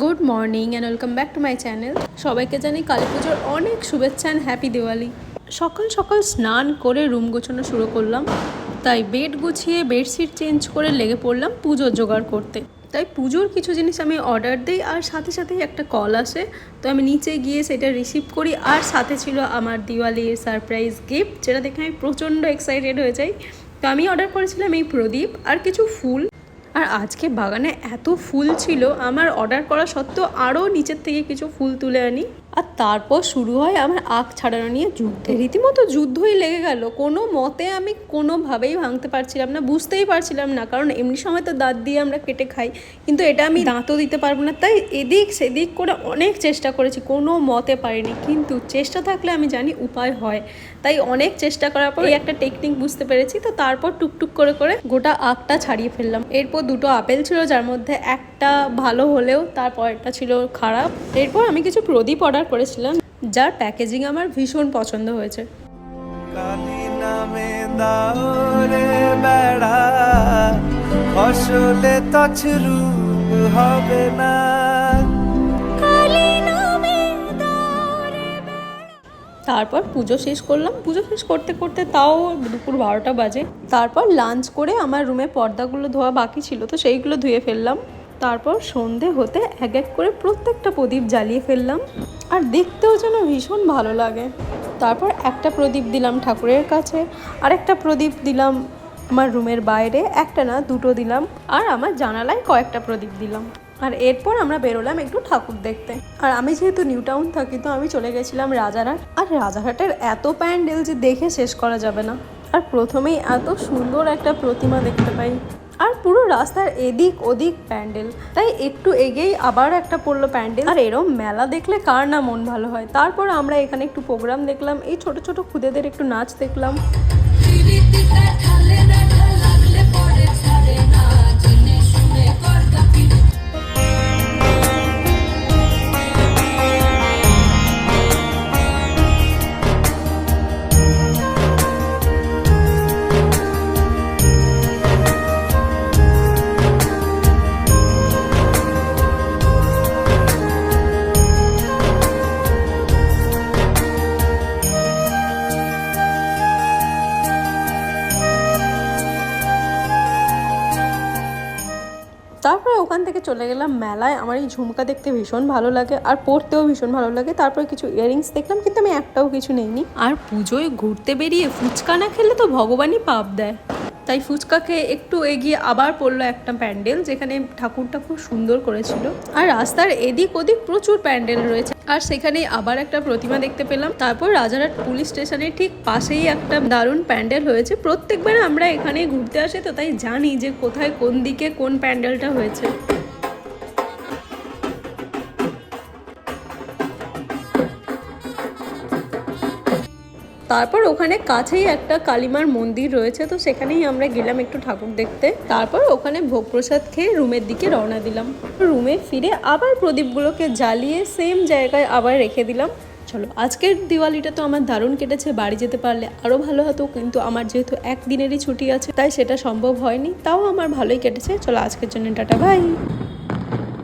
Good morning and welcome back to my channel সবাইকে জানি কালী পুজোর অনেক শুভেচ্ছা অ্যান্ড হ্যাপি দিওয়ালি সকাল সকাল স্নান করে রুম গোছানো শুরু করলাম। তাই বেড গুছিয়ে বেডশিট চেঞ্জ করে লেগে পড়লাম পুজোর জোগাড় করতে। তাই পুজোর কিছু জিনিস আমি অর্ডার দিই আর সাথে সাথেই একটা কল আসে। তো আমি নিচে গিয়ে সেটা রিসিভ করি আর সাথে ছিল আমার দিওয়ালির সারপ্রাইজ গিফট যেটা দেখে আমি প্রচণ্ড এক্সাইটেড হয়ে যাই। তো আমি অর্ডার করেছিলাম এই প্রদীপ আর কিছু ফুল। আর আজকে বাগানে এত ফুল ছিল, আমার অর্ডার করা সত্ত্বেও আরও নিচের থেকে কিছু ফুল তুলে আনি। আর তারপর শুরু হয় আমার আখ ছাড়ানো নিয়ে যুদ্ধ। রীতিমতো যুদ্ধই লেগে গেল। কোনো মতে আমি কোনোভাবেই ভাঙতে পারছিলাম না, বুঝতেই পারছিলাম না, কারণ এমনি সময় তো দাঁত দিয়ে আমরা কেটে খাই। কিন্তু এটা আমি দাঁতও দিতে পারব না, তাই এদিক সেদিক করে অনেক চেষ্টা করেছি, কোনো মতে পারিনি। কিন্তু চেষ্টা থাকলে আমি জানি উপায় হয়। তাই অনেক চেষ্টা করার পর একটা টেকনিক বুঝতে পেরেছি, তো তারপর টুকটুক করে করে গোটা আখটা ছাড়িয়ে ফেললাম। এরপর দুটো আপেল ছিল, যার মধ্যে একটা ভালো হলেও তারপরটা ছিল খারাপ। এরপর আমি কিছু প্রদীপ অর্ডার করেছিলাম যার প্যাকেজিং আমার ভীষণ পছন্দ হয়েছে। ফসলে হবে না। তারপর পুজো শেষ করলাম। পুজো শেষ করতে করতে তাও দুপুর বারোটা বাজে। তারপর লাঞ্চ করে আমার রুমে পর্দাগুলো ধোয়া বাকি ছিল তো সেইগুলো ধুয়ে ফেললাম। তারপর সন্ধে হতে এক এক করে প্রত্যেকটা প্রদীপ জ্বালিয়ে ফেললাম। আর দেখতেও যেন ভীষণ ভালো লাগে। তারপর একটা প্রদীপ দিলাম ঠাকুরের কাছে আর একটা প্রদীপ দিলাম আমার রুমের বাইরে, একটা না, দুটো দিলাম, আর আমার জানালায় কয়েকটা প্রদীপ দিলাম। আর এরপর আমরা বেরোলাম একটু ঠাকুর দেখতে। আর আমি যেহেতু নিউ টাউন থাকি, তো আমি চলে গেছিলাম রাজারহাট। আর রাজারহাটের এত প্যান্ডেল যে দেখে শেষ করা যাবে না। আর প্রথমেই এত সুন্দর একটা প্রতিমা দেখতে পাই। আর পুরো রাস্তার এদিক ওদিক প্যান্ডেল। তাই একটু এগেই আবার একটা পড়ল প্যান্ডেল। আর এরম মেলা দেখলে কার না মন ভালো হয়? তারপর আমরা এখানে একটু প্রোগ্রাম দেখলাম, এই ছোট ছোট খুদেদের একটু নাচ দেখলাম। তারপরে ওখান থেকে চলে গেলাম মেলায়। আমার এই ঝুমকা দেখতে ভীষণ ভালো লাগে আর পড়তেও ভীষণ ভালো লাগে। তারপরে কিছু ইয়ারিংস দেখলাম, কিন্তু আমি একটাও কিছু নেইনি। আর পুজোয় ঘুরতে বেরিয়ে ফুচকা না খেলে তো ভগবানই পাপ দেয়। তাই ফুচকাকে একটু এগিয়ে আবার পড়ল একটা প্যান্ডেল, যেখানে ঠাকুরটা খুব সুন্দর করেছিল। আর রাস্তার এদিক ওদিক প্রচুর প্যান্ডেল রয়েছে। আর সেখানে আবার একটা প্রতিমা দেখতে পেলাম। তারপর রাজারহাট পুলিশ স্টেশনের ঠিক পাশেই একটা দারুণ প্যান্ডেল হয়েছে। প্রত্যেকবার আমরা এখানে ঘুরতে আসি, তো তাই জানি যে কোথায় কোন দিকে কোন প্যান্ডেলটা হয়েছে। তারপর ওখানে কাছেই একটা কালিমার মন্দির রয়েছে, তো সেখানেই আমরা গেলাম একটু ঠাকুর দেখতে। তারপর ওখানে ভোগ প্রসাদ খেয়ে রুমের দিকে রওনা দিলাম। রুমে ফিরে আবার প্রদীপগুলোকে জ্বালিয়ে সেম জায়গায় আবার রেখে দিলাম। চলো, আজকের দিওয়ালিটা তো আমার দারুণ কেটেছে, বাড়ি যেতে পারলে আরও ভালো হতো, কিন্তু আমার যেহেতু একদিনেরই ছুটি আছে, তাই সেটা সম্ভব হয়নি, তাও আমার ভালোই কেটেছে। চলো, আজকের জন্য টাটা ভাই